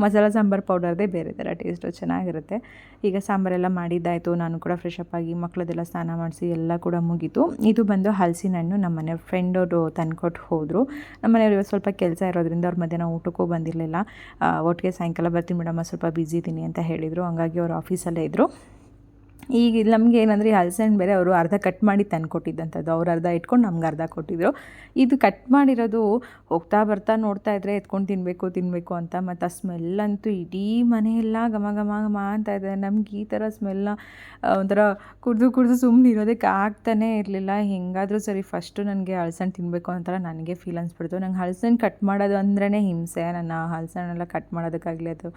ಮಸಾಲ ಸಾಂಬಾರು ಪೌಡರ್ದೇ ಬೇರೆ ಥರ ಟೇಸ್ಟು ಚೆನ್ನಾಗಿರುತ್ತೆ. ಈಗ ಸಾಂಬಾರೆಲ್ಲ ಮಾಡಿದ್ದಾಯಿತು. ನಾನು ಕೂಡ ಫ್ರೆಶ್ ಅಪ್ ಆಗಿ ಮಕ್ಕಳದೆಲ್ಲ ಸ್ನಾನ ಮಾಡಿಸಿ ಎಲ್ಲ ಕೂಡ ಮುಗೀತು. ಇದು ಬಂದು ಹಲಸಿನ ಹಣ್ಣು ನಮ್ಮ ಮನೆ ಫ್ರೆಂಡವರು ತಂದ್ಕೊಟ್ಟು ಹೋದರು. ನಮ್ಮ ಮನೆಯವ್ರು ಸ್ವಲ್ಪ ಕೆಲಸ ಇರೋದ್ರಿಂದ ಅವ್ರ ಮಧ್ಯಾಹ್ನ ಊಟಕ್ಕೂ ಬಂದಿರಲಿಲ್ಲ. ಒಟ್ಟಿಗೆ ಸಾಯಂಕಾಲ ಬರ್ತೀನಿ ಮೇಡಮ್ ಸ್ವಲ್ಪ ಬ್ಯುಸಿ ಇದ್ದೀನಿ ಅಂತ ಹೇಳಿದರು. ಹಂಗಾಗಿ ಅವ್ರು ಆಫೀಸಲ್ಲೇ ಇದ್ದರು ಈಗ ನಮಗೆ ಏನಂದರೆ ಹಲಸಿನ ಬೇರೆ ಅವರು ಅರ್ಧ ಕಟ್ ಮಾಡಿ ತಂದು ಕೊಟ್ಟಿದ್ದಂಥದ್ದು ಅವ್ರು ಅರ್ಧ ಇಟ್ಕೊಂಡು ನಮ್ಗೆ ಅರ್ಧ ಕೊಟ್ಟಿದ್ರು. ಇದು ಕಟ್ ಮಾಡಿರೋದು ಹೋಗ್ತಾ ಬರ್ತಾ ನೋಡ್ತಾ ಇದ್ರೆ ಎತ್ಕೊಂಡು ತಿನ್ನಬೇಕು ತಿನ್ನಬೇಕು ಅಂತ, ಮತ್ತು ಆ ಸ್ಮೆಲ್ಲಂತೂ ಇಡೀ ಮನೆಯೆಲ್ಲ ಘಮ ಘಮ ಘಮ ಅಂತ ಇದೆ. ನಮ್ಗೆ ಈ ಥರ ಸ್ಮೆಲ್ಲ ಒಂಥರ ಕುಡಿದು ಕುಡಿದು ಸುಮ್ಮನೆ ಇರೋದಕ್ಕೆ ಆಗ್ತಾನೇ ಇರಲಿಲ್ಲ. ಹೆಂಗಾದರೂ ಸರಿ ಫಸ್ಟು ನನಗೆ ಹಲಸಣ್ಣು ತಿನ್ನಬೇಕು ಅಂತ ನನಗೆ ಫೀಲ್ ಅನಿಸ್ಬಿಡ್ತು. ನಂಗೆ ಹಲಸಣ್ಣು ಕಟ್ ಮಾಡೋದು ಅಂದ್ರೇ ಹಿಂಸೆ. ನನ್ನ ಹಲಸಣ್ಣೆಲ್ಲ ಕಟ್ ಮಾಡೋದಕ್ಕಾಗಲಿ ಅದು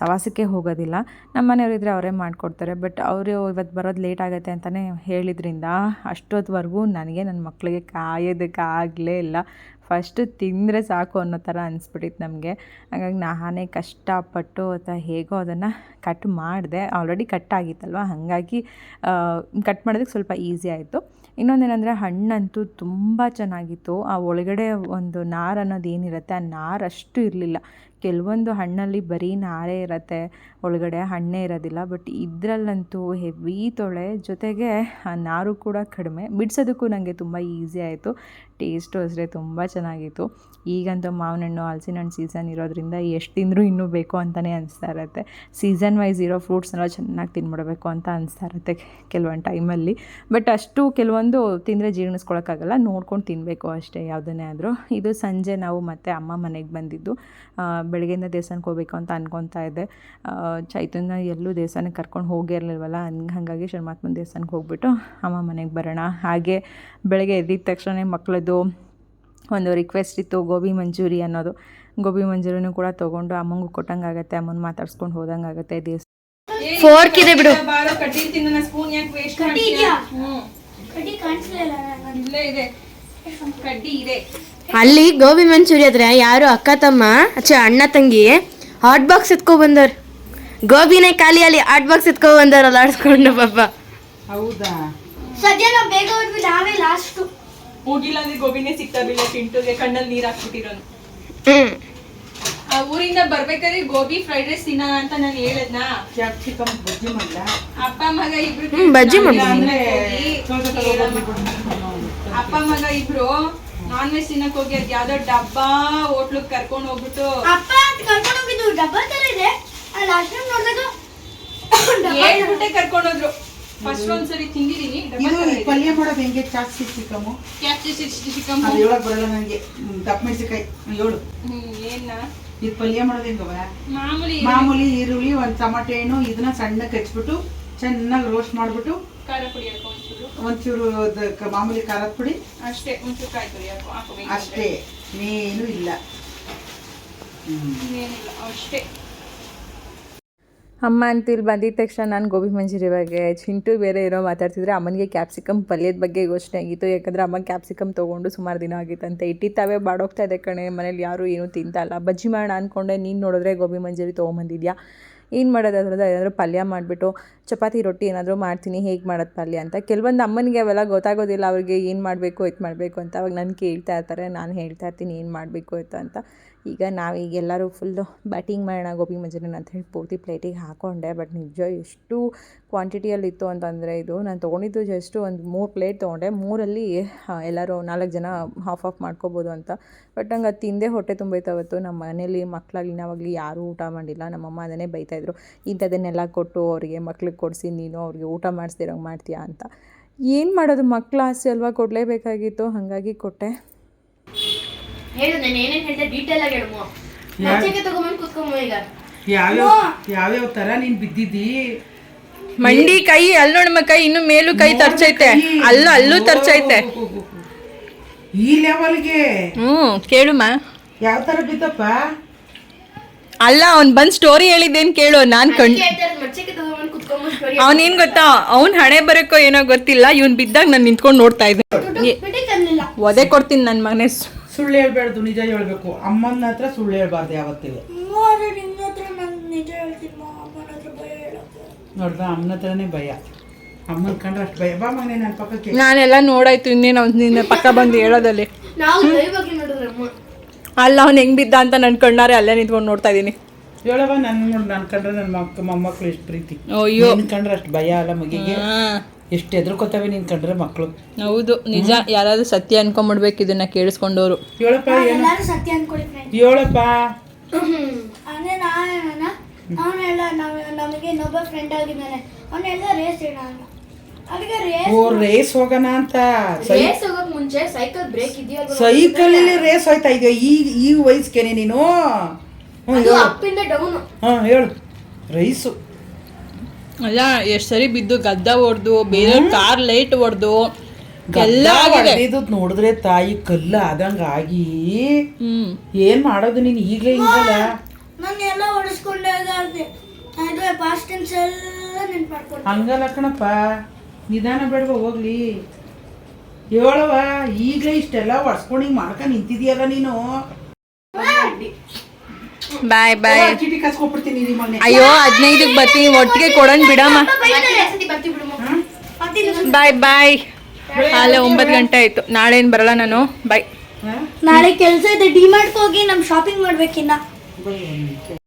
ಸವಾಸಕ್ಕೆ ಹೋಗೋದಿಲ್ಲ. ನಮ್ಮ ಮನೆಯವರಿದ್ರೆ ಇದ್ದರೆ ಅವರೇ ಮಾಡಿಕೊಡ್ತಾರೆ. ಬಟ್ ಅವರು ಇವತ್ತು ಬರೋದು ಲೇಟ್ ಆಗುತ್ತೆ ಅಂತಲೇ ಹೇಳಿದ್ರಿಂದ ಅಷ್ಟೊತ್ತವರೆಗೂ ನನಗೆ ನನ್ನ ಮಕ್ಕಳಿಗೆ ಕಾಯೋದಕ್ಕೆ ಆಗಲೇ ಇಲ್ಲ. ಫಸ್ಟು ತಿಂದರೆ ಸಾಕು ಅನ್ನೋ ಥರ ಅನಿಸ್ಬಿಟ್ಟಿತ್ತು ನಮಗೆ. ಹಾಗಾಗಿ ನಾನೇ ಕಷ್ಟಪಟ್ಟು ಅಥವಾ ಹೇಗೋ ಅದನ್ನು ಕಟ್ ಮಾಡಿದೆ. ಆಲ್ರೆಡಿ ಕಟ್ ಆಗಿತ್ತಲ್ವ? ಹಾಗಾಗಿ ಕಟ್ ಮಾಡೋದಕ್ಕೆ ಸ್ವಲ್ಪ ಈಸಿ ಆಯಿತು. ಇನ್ನೊಂದೇನೆಂದರೆ ಹಣ್ಣಂತೂ ತುಂಬ ಚೆನ್ನಾಗಿತ್ತು. ಆ ಒಳಗಡೆ ಒಂದು ನಾರು ಅನ್ನೋದು ಏನಿರುತ್ತೆ? ಆ ನಾರು ಅಷ್ಟು ಇರಲಿಲ್ಲ. ಕೆಲವೊಂದು ಹಣ್ಣಲ್ಲಿ ಬರೀ ನಾರೇ ಇರುತ್ತೆ. ಒಳಗಡೆ ಹಣ್ಣೇ ಇರೋದಿಲ್ಲ. ಬಟ್ ಇದರಲ್ಲಂತೂ ಹೆವಿ ತೊಳೆ, ಜೊತೆಗೆ ಆ ನಾರು ಕೂಡ ಕಡಿಮೆ. ಬಿಡಿಸೋದಕ್ಕೂ ನನಗೆ ತುಂಬ ಈಸಿ ಆಯಿತು. ಟೇಸ್ಟು ಅಷ್ಟೇ ತುಂಬ ಚೆನ್ನಾಗಿತ್ತು. ಈಗಂತೂ ಮಾವಿನ ಹಣ್ಣು ಹಲಸಿನ ಹಣ್ಣು ಸೀಸನ್ ಇರೋದ್ರಿಂದ ಎಷ್ಟು ತಿಂದರೂ ಇನ್ನೂ ಬೇಕು ಅಂತಲೇ ಅನಿಸ್ತಾ ಇರುತ್ತೆ. ಸೀಸನ್ ವೈಸ್ ಇರೋ ಫ್ರೂಟ್ಸ್ನೆಲ್ಲ ಚೆನ್ನಾಗಿ ತಿನ್ಬಿಡಬೇಕು ಅಂತ ಅನಿಸ್ತಾ ಇರುತ್ತೆ ಕೆಲವೊಂದು ಟೈಮಲ್ಲಿ ಬಟ್ ಅಷ್ಟು ಕೆಲವೊಂದು ತಿಂದರೆ ಜೀರ್ಣಿಸ್ಕೊಳಕ್ಕಾಗಲ್ಲ. ನೋಡ್ಕೊಂಡು ತಿನ್ನಬೇಕು ಅಷ್ಟೇ ಯಾವುದನ್ನೇ ಆದರೂ. ಇದು ಸಂಜೆ ನಾವು ಮತ್ತೆ ಅಮ್ಮ ಮನೆಗೆ ಬಂದಿದ್ದು. ಬೆಳಗ್ಗೆಯಿಂದ ದೇವಸ್ಥಾನಕ್ಕೆ ಹೋಗ್ಬೇಕು ಅಂತ ಅನ್ಕೊತಾ ಇದ್ದೆ. ಚೈತನ್ಯ ಎಲ್ಲೂ ದೇವಸ್ಥಾನಕ್ಕೆ ಕರ್ಕೊಂಡು ಹೋಗಿರಲಿಲ್ವಲ್ಲ ಹಂಗೆ ಹಾಗಾಗಿ ಶರ್ಮಾತ್ಮನ ದೇವಸ್ಥಾನಕ್ಕೆ ಹೋಗ್ಬಿಟ್ಟು ಅಮ್ಮ ಮನೆಗೆ ಬರೋಣ. ಹಾಗೆ ಬೆಳಗ್ಗೆ ಎದ್ದಿದ ತಕ್ಷಣ ಮಕ್ಕಳದ್ದು ಒಂದು ರಿಕ್ವೆಸ್ಟ್ ಇತ್ತು ಗೋಬಿ ಮಂಚೂರಿ ಅನ್ನೋದು. ಗೋಬಿ ಮಂಚೂರಿನೂ ಕೂಡ ತೊಗೊಂಡು ಅಮ್ಮಂಗೂ ಕೊಟ್ಟಂಗಾಗತ್ತೆ ಅಮ್ಮನ ಮಾತಾಡ್ಸ್ಕೊಂಡು ಹೋದಂಗಾಗತ್ತೆ ದೇವಸ್ಥಾನ.
ಫೋರ್ಕ್ ಇದೆ ಬಿಡು.
ಸ್ಪೂನ್ ಯಾಕೆ ವೇಸ್ಟ್ ಇದೆ. ಕಡ್ಡಿ ಇದೆ.
ಅಲ್ಲಿ ಗೋಬಿ ಮಂಚೂರಿ ಆದ್ರೆ ಯಾರು ಅಕ್ಕ ತಮ್ಮ ಅಚ್ಚ ಅಣ್ಣ ತಂಗಿ ಹಾಟ್ ಬಾಕ್ಸ್ ಎತ್ಕೊ ಬಂದವ್ರು. ಗೋಬಿನೇ ಖಾಲಿಯಲ್ಲಿ ಆಟ್ ಬಾಕ್ಸ್ ಎತ್ಕೊ ಬಂದವ್ರಲ್ಲ ಆಡ್ಸ್ಕೊಂಡು ಪಾಪ.
ಹೌದಾ?
ಸದ್ಯ ನಾವು ಬೇಗ ಹೋದ್ವಿ ನಾವೇ ಲಾಸ್ಟು
ಹೋಗಿಲ್ಲ ಅಂದ್ರೆ ಗೋಬಿನೇ ಸಿಗ್ತಾ ಇರ್ಲಿಲ್ಲ ಚಿಂಟುಗೆ ಕಣ್ಣಲ್ಲಿ ನೀರ್ ಹಾಕ್ಬಿಟ್ಟಿರೋನು.
ಹ್ಮ್.
ಆ ಊರಿಂದ ಬರ್ಬೇಕಾದ್ರೆ ಗೋಬಿ ಫ್ರೈಡ್ ರೈಸ್ ತಿನ್ನ ಅಂತ ನಾನು ಹೇಳದ್ನಾ?
ಕ್ಯಾಪ್ಸಿಕಮ್ ಬಜ್ಜಿ ಮಾಡ್ಲ?
ಅಪ್ಪ ಮಗ ಇಬ್ರು
ಹ್ಮ್, ಬಜ್ಜಿ.
ಅಂದ್ರೆ ಅಪ್ಪ ಮಗ ಇಬ್ರು ನಾನ್ ವೆಜ್ ತಿನ್ನಕ್ ಹೋಗಿ ಅದ್ ಯಾವ್ದೋ ಡಬ್ಬಾ ಹೋಟ್ಲಗ್ ಕರ್ಕೊಂಡ್ ಹೋಗ್ಬಿಟ್ಟು
ಅಪ್ಪ ಅಂತ ಕರ್ಕೊಂಡು ಹೋಗಿದ್ದು ಡಬ್ಬ ತರ ಇದೆ. ಲಾಸ್ಟ್ ಟೈಮ್ ನೋಡಿದಾಗ
ಹೇಳ್ಬಿಟ್ಟೆ ಕರ್ಕೊಂಡ್ ಹೋದ್ರು ಫಸ್ಟ್ ಒಂದ್ಸರಿ ತಿಂದಿದೀನಿ
ಇದು. ಪಲ್ಯ ಮಾಡೋದು ಹೆಂಗೆ? ಅದು ಹೇಳಕ್ ಬರಲ್ಲ ನನಗೆ ದಪ್ಪ ಮೆಣಸಿಕಾಯಿ ಏಳು
ಹ್ಮ್ ಏನ
ಇದು ಪಲ್ಯ ಮಾಡೋದು ಹೆಂಗವ
ಮಾಮೂಲಿ
ಮಾಮೂಲಿ ಈರುಳ್ಳಿ ಒಂದು ಟಮಾಟೆ ಹಣ್ಣು ಇದನ್ನ ಸಣ್ಣಗೆ ಹಚ್ಬಿಟ್ಟು ಚೆನ್ನಾಗಿ ರೋಸ್ಟ್ ಮಾಡ್ಬಿಟ್ಟು
ಖಾರ ಪುಡಿ ಒಂಚೂರು.
ಮಾಮೂಲಿ ಖಾರದ ಪುಡಿ.
ಅಷ್ಟೇ ಒಂಚೂರು ಕಾಯಿ
ಅಷ್ಟೇ. ಇನ್ನೇನು ಇಲ್ಲ.
ಅಷ್ಟೇ.
ಅಮ್ಮ ಅಂತ ಇಲ್ಲಿ ಬಂದಿದ ತಕ್ಷಣ ನಾನು ಗೋಬಿ ಮಂಚೂರಿ ಬಗ್ಗೆ, ಚಿಂಟು ಬೇರೆ ಏನೋ ಮಾತಾಡ್ತಿದ್ರೆ ಅಮ್ಮನಿಗೆ ಕ್ಯಾಪ್ಸಿಕಮ್ ಪಲ್ಯದ ಬಗ್ಗೆ ಯೋಚನೆ ಆಗಿತ್ತು. ಯಾಕಂದರೆ ಅಮ್ಮ ಕ್ಯಾಪ್ಸಿಕಮ್ ತೊಗೊಂಡು ಸುಮಾರು ದಿನ ಆಗಿತ್ತಂತೆ ತಾವೇ ಬಾಡೋಗ್ತಾ ಇದೆ ಕಣೆ, ಮನೇಲಿ ಯಾರೂ ಏನೂ ತಿಂತಲ್ಲ ಬಜ್ಜಿ ಮಾಡೋಣ ಅಂದ್ಕೊಂಡೆ ನೀನು ನೋಡಿದ್ರೆ ಗೋಬಿ ಮಂಜೂರಿ ತೊಗೊಂಬಂದಿದ್ಯಾ? ಏನು ಮಾಡೋದು ಅದ್ರದ್ದು ಏನಾದರೂ ಪಲ್ಯ ಮಾಡಿಬಿಟ್ಟು, ಚಪಾತಿ, ರೊಟ್ಟಿ ಏನಾದರೂ ಮಾಡ್ತೀನಿ, ಹೇಗೆ ಮಾಡೋದು ಪಲ್ಯ ಅಂತ. ಕೆಲವೊಂದು ಅಮ್ಮನಿಗೆ ಅವೆಲ್ಲ ಗೊತ್ತಾಗೋದಿಲ್ಲ, ಅವ್ರಿಗೆ ಏನು ಮಾಡಬೇಕು ಇದು ಮಾಡಬೇಕು ಅಂತ. ಅವಾಗ ನಾನು ಕೇಳ್ತಾ ಇರ್ತಾರೆ, ನಾನು ಹೇಳ್ತಾ ಇರ್ತೀನಿ, ಏನು ಮಾಡಬೇಕು ಅಂತ. ಈಗ ನಾವೀಗ ಎಲ್ಲರೂ ಫುಲ್ಲು ಬ್ಯಾಟಿಂಗ್ ಮಾಡೋಣ, ಗೋಬಿ ಮಂಚೂರಿಯನ್ ಅಂತ ಹೇಳಿ ಪೂರ್ತಿ ಪ್ಲೇಟಿಗೆ ಹಾಕ್ಕೊಂಡೆ ಬಟ್ ನಿಜ ಎಷ್ಟು ಕ್ವಾಂಟಿಟಿಯಲ್ಲಿ ಇತ್ತು ಅಂತಂದರೆ ಇದು ನಾನು ತೊಗೊಂಡಿದ್ದು ಜಸ್ಟು ಒಂದು ಮೂರು ಪ್ಲೇಟ್ ತೊಗೊಂಡೆ. ಮೂರಲ್ಲಿ ಎಲ್ಲರೂ ನಾಲ್ಕು ಜನ ಹಾಫ್ ಆಫ್ ಮಾಡ್ಕೋಬೋದು ಅಂತ. ಬಟ್ ನಂಗೆ ಅದು ತಿಂದೇ ಹೊಟ್ಟೆ ತುಂಬೈತಾವತ್ತು ನಮ್ಮ ಮನೇಲಿ ಮಕ್ಕಳಾಗಲಿ ನಾವಾಗಲಿ ಯಾರೂ ಊಟ ಮಾಡಿಲ್ಲ. ನಮ್ಮಮ್ಮ ಅದನ್ನೇ ಬೈತಾಯಿದ್ರು ಇಂಥದನ್ನೆಲ್ಲ ಕೊಟ್ಟು ಅವರಿಗೆ ಮಕ್ಳಿಗೆ ಕೊಡಿಸಿ, ನೀನು ಅವ್ರಿಗೆ ಊಟ ಮಾಡಿಸ್ದಿರೋಂಗೆ ಮಾಡ್ತೀಯಾ ಅಂತ. ಏನು ಮಾಡೋದು ಮಕ್ಕಳ ಆಸೆ ಅಲ್ವಾ? ಕೊಡಲೇಬೇಕಾಗಿತ್ತು. ಹಾಗಾಗಿ ಕೊಟ್ಟೆ.
ಹೇಳು ನಾನು ಏನೇನು ಹೇಳ್ದೆ ಡೀಟೇಲ್ ಆಗಿ ಹೇಳು ಮಚ್ಚಕ್ಕೆ ತಗೊಂಬಂದು ಕುತ್ಕೊಂಬ ಈಗ.
ಯಾವ್ಯಾವ ಯಾವ್ಯಾವ ಥರ ನೀನು ಬಿದ್ದಿದ್ದಿ?
ಮಂಡಿ ಕೈ ಅಲ್ಲಿ ನೋಡಮ್ಮ ಕೈ ಇನ್ನು ಮೇಲೂ ಕೈ ತರ್ಚೈತೆ. ಅಲ್ಲೂ ಅಲ್ಲೂ ತರ್ಚೈತೆ.
ಈ ಲೆವೆಲ್ಗೆ
ಹ್ಞೂ ಕೇಳುಮ್ಮ
ಯಾವ ತರ ಬಿದ್ದಪ್ಪ?
ಅಲ್ಲ ಅವ್ನ್ ಬಂದ್ ಸ್ಟೋರಿ ಹೇಳಿದ್ದೇನ್ ಕೇಳು. ನಾನ್ ಕಣ್ ಅವನೇನ್ ಗೊತ್ತಾ? ಅವ್ನ್ ಹಣೆ ಬರಕ್ಕೋ ಏನೋ ಗೊತ್ತಿಲ್ಲ. ಇವ್ನ್ ಬಿದ್ದಾಗ ನಾನು ನಿಂತ್ಕೊಂಡು ನೋಡ್ತಾ ಇದ್ದೆ. ಒದೆ ಕೊಡ್ತೀನಿ ನನ್ನ ಮಗನೇ.
ಸುಳ್ಳು ಹೇಳ್ಬಾರ್ದು ನಿಜ ಹೇಳ್ಬೇಕು. ಅಮ್ಮನ ಹತ್ರ ಸುಳ್ಳು ಹೇಳ್ಬಾರ್ದು ಯಾವತ್ತಿಗೂ. ನೋಡ್ದ ಅಮ್ಮನ ಹತ್ರನೇ ಭಯ. ಅಮ್ಮನ ಕಂಡ್ರೆ ಅಷ್ಟು ಭಯ. ಬಾ ಮನೆ ನನ್ನ ಪಕ್ಕಕ್ಕೆ.
ನಾನೆಲ್ಲ ನೋಡಾಯ್ತು ಇನ್ನೇನು ಅವ್ನು ನಿನ್ನ ಪಕ್ಕ ಬಂದು ಹೇಳೋದಲ್ಲಿ. ಅಲ್ಲ ಅವ್ನು ಹೆಂಗ್ ಬಿದ್ದ ಅಂತ ನನ್ ಕಣ್ಣಾರೆ ಅಲ್ಲೇ ನಿಂತ್ಕೊಂಡು ನೋಡ್ತಾ ಇದೀನಿ.
ಹೇಳವ ನನ್ನ ನೋಡಿ ನಾನು ಕಂಡ್ರೆ ನನ್ನ ಮಕ್ಕ ಮೊಮ್ಮಕ್ಳು ಎಷ್ಟು ಪ್ರೀತಿ.
ಅಯ್ಯೋ.
ನಿನ್ನ ಕಂಡ್ರೆ ಅಷ್ಟು ಭಯ ಅಲ್ಲ ಮಗಿಗೆ.
ಹಾ,
ಎಷ್ಟು ಹೆದರ್ಕೋತಾವೆ ನೀನ್ ಕಂಡ್ರೆ ಮಕ್ಕಳು
ಹೌದು ನಿಜ. ಯಾರಾದ್ರೂ ಸತ್ಯ ಅನ್ಕೊಂಡ್ಬಿಡ್ಬೇಕು ಇದನ್ನ ಕೇಳಿಸ್ಕೊಂಡವ್ರು.
ಹೇಳಪ್ಪ ಏನು?
ಎಲ್ಲರೂ ಸತ್ಯ ಅನ್ಕೊಳ್ಳಿ ಫ್ರೆಂಡ್
ಹೇಳಪ್ಪ.
ಅಂದ್ರೆ ನಾನು ಅವನು ನಮಗೆ ಇನ್ನೊಬ್ಬ ಫ್ರೆಂಡ್ ಆಗಿದ್ದಾನೆ. ಅವನೆಲ್ಲ ರೇಸ್ ಅದಕ್ಕೆ
ಓ ರೇಸ್ ಹೋಗೋಣ ಅಂತ. ಸೈ
ರೇಸ್ ಹೋಗಕ್ ಮುಂಚೆ ಸೈಕಲ್ ಬ್ರೇಕ್
ಸೈಕಲಲ್ಲಿ ರೇಸ್ ಹೋಯ್ತಾ ಇದೆಯಾ? ಈ ಈ ವಯಸ್ಸಿಗೆ ನೀನು? ಹ್ಞೂ
ಅದು
ಹೇಳು.
ಅಪ್ ಡೌನ್
ಹಾಂ ಹೇಳು. ರೈಸು
ಅಲ್ಲ ಎಷ್ಟು ಸರಿ ಬಿದ್ದು ಗದ್ದ ಹೊಡ್ದು ಬೇರೆ ಕಾರ್ ಲೈಟ್ ಹೊಡ್ದು ಎಲ್ಲ ಆಗಿದೆ.
ಇದು ನೋಡಿದ್ರೆ ತಾಯಿ ಕಲ್ಲ ಆದಂಗ ಆಗಿ
ಹ್ಮ್.
ಏನ್ ಮಾಡೋದು ನೀನು ಈಗಲೇ ಹಿಂಗಲ್ಲ?
ನಾನು ಎಲ್ಲ ಹೊಡಿಸ್ಕೊಂಡೆ ಇದಾದೆ ಅದು ಪಾಸ್ಟ್ ಟೆನ್ಸ್ ಎಲ್ಲ ನೆನ್ಪು ಮಾಡ್ಕೊಂಡು
ಹಂಗಲ್ಲ ಕಣಪ್ಪ. ನಿಧಾನ ಬೇಡವ ಹೋಗ್ಲಿ. ಹೇಳವ ಈಗಲೇ ಇಷ್ಟೆಲ್ಲ ಒಡ್ಸ್ಕೊಂಡು ಹಿಂಗೆ ಮಾಡ್ಕೊಂಡು ನಿಂತಿದ್ಯಲ್ಲ ನೀನು?
ಬಾಯ್ ಬಾಯ್ ಅಯ್ಯೋ ಹದಿನೈದಕ್ಕೆ ಬರ್ತೀನಿ ಒಟ್ಟಿಗೆ ಕೊಡೋಣ ಬಿಡಮ್ಮ. ಬಾಯ್ ಬಾಯ್ ಅಲ್ಲೇ ಒಂಬತ್ತು ಗಂಟೆ ಆಯ್ತು. ನಾಳೆ ಏನು ಬರಲ್ಲ ನಾನು. ಬಾಯ್
ನಾಳೆ ಕೆಲಸ ಇದೆ ಡಿಮಾರ್ಟ್ ಹೋಗಿ ನಮ್ ಶಾಪಿಂಗ್ ಮಾಡ್ಬೇಕಿನ್ನ.